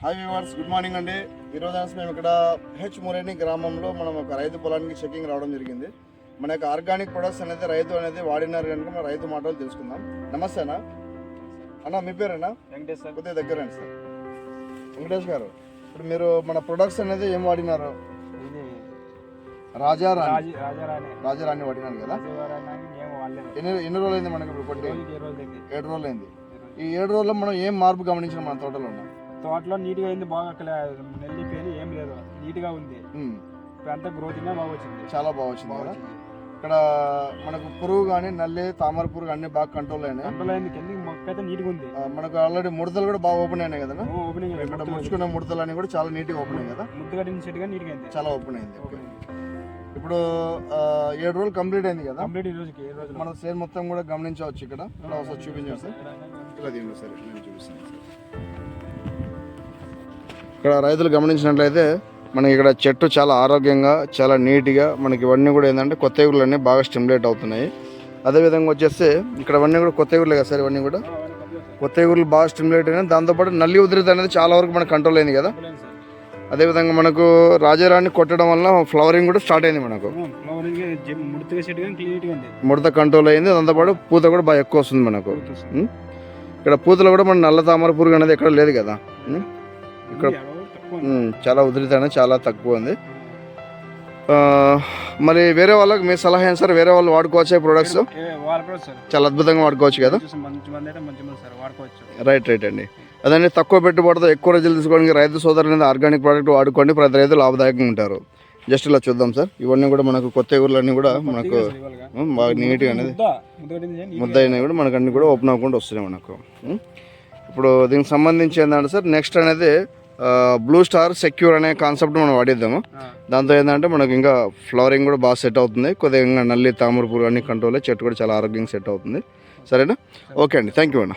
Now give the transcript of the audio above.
Hi viewers good morning అండి. ఈరోజు అనేసి మేము ఇక్కడ హెచ్ మురేని గ్రామంలో మనం ఒక రైతు పొలానికి చెకింగ్ రావడం జరిగింది. మన యొక్క ఆర్గానిక్ ప్రొడక్ట్స్ అనేది రైతు అనేది వాడినారు కనుక మన రైతు మాటలు తెలుసుకుందాం. నమస్తే అన్న. అన్న మీ పేరేనా వెంకటేష్ సార్ కొద్దిగా దగ్గర రండి సార్. వెంకటేష్ గారు ఇప్పుడు మీరు మన ప్రొడక్ట్స్ అనేది ఏం వాడినారు? రాజా రాణి. రాజీ రాజారాణి రాజారాణి వాడినారు కదా? ఎన్ని ఎన్ని రోజులు అయింది మనకి ఇప్పుడు ఏడు రోజులు. అయింది ఈ ఏడు రోజుల్లో మనం ఏం మార్పు గమనించిన మన తోటలో ఉన్నాం తోటలో నీట్గా అయింది బాగా అక్కడ నెల్లి పేరు ఏం లేదు. నీట్గా ఉంది. అంతా గ్రోత్ బాగా వచ్చింది. చాలా బాగా వచ్చింది ఇక్కడ మనకు పురుగు కానీ నల్లి తామర పురుగు అన్ని బాగా కంట్రోల్ అయినాయి. కంట్రోల్ అయింది. మొక్క అయితే నీట్గా ఉంది. మనకు ఆల్రెడీ ముడతలు కూడా బాగా ఓపెన్ అయినాయి కదా? ఓపెనింగ్ ఇక్కడ ముడుచుకున్న ముడతలు అన్ని కూడా చాలా నీట్గా ఓపెన్ అయ్యాయి కదా? ముద్దు కట్టిన సెట్గా నీట్గా అయింది. చాలా ఓపెన్ అయింది. ఇప్పుడు ఏడు రోజులు కంప్లీట్ అయింది కదా? కంప్లీట్ ఈ రోజుకి ఈ రోజు మన సేల్ మొత్తం కూడా గమనించవచ్చు ఇక్కడ. ఒకసారి చూపించాం సార్ ఇలా దీనిలో సార్ నేను చూపిస్తాను సార్. ఇక్కడ రైతులు గమనించినట్లయితే మనకి ఇక్కడ చెట్టు చాలా ఆరోగ్యంగా చాలా నీట్గా మనకి ఇవన్నీ కూడా ఏంటంటే కొత్త ఎగురులు అన్నీ బాగా స్టిమ్యులేట్ అవుతున్నాయి. అదేవిధంగా వచ్చేస్తే ఇక్కడ ఇవన్నీ కూడా కొత్త ఎగురులే కదా సార్ ఇవన్నీ కూడా? కొత్త ఎగురులు బాగా స్టిమ్యులేట్ అయినాయి. దాంతోపాటు నల్లి ఉధృతి అనేది చాలా వరకు మనకు కంట్రోల్ అయింది కదా? అదేవిధంగా మనకు రాజారాణి కొట్టడం వల్ల ఫ్లవరింగ్ కూడా స్టార్ట్ అయింది మనకు. ముడత కంట్రోల్ అయింది. దాంతోపాటు పూత కూడా బాగా ఎక్కువ వస్తుంది మనకు? ఇక్కడ పూతలో కూడా మన నల్ల తామర పురుగు అనేది ఎక్కడ లేదు కదా? ఇక్కడ- చాలా ఉధృతి అనేది చాలా తక్కువ ఉంది మరి వేరే వాళ్ళకి మీ సలహా ఏం సార్? వేరే వాళ్ళు వాడుకోవచ్చు ప్రొడక్ట్స్ చాలా అద్భుతంగా వాడుకోవచ్చు కదా? రైట్ రైట్ అండి. అదండి తక్కువ పెట్టుబడితో ఎక్కువ రోజులు తీసుకోవడానికి రైతు సోదరులు ఆర్గానిక్ ప్రోడక్ట్ వాడుకోండి ప్రతి రైతు లాభదాయకంగా ఉంటారు. జస్ట్ ఇలా చూద్దాం సార్. ఇవన్నీ కూడా మనకు కొత్త ఊర్లన్నీ కూడా మనకు బాగా నీట్గా అనేది ముద్ద అయినవి కూడా మనకు అన్ని కూడా ఓపెన్ అవ్వకుండా వస్తున్నాయి మనకు? ఇప్పుడు దీనికి సంబంధించి ఏంటంటే సార్ నెక్స్ట్ అనేది బ్లూ స్టార్ సెక్యూర్ అనే కాన్సెప్ట్ మనం వాడిద్దాము. దాంతో ఏంటంటే మనకి ఇంకా ఫ్లవరింగ్ కూడా బాగా సెట్ అవుతుంది. కొద్దిగా నల్లి తామర పురుగు అన్ని కంట్రోల్ చెట్టు కూడా చాలా ఆరోగ్యంగా సెట్ అవుతుంది. సరేనా? ఓకే అండి. థ్యాంక్ యూ అన్న.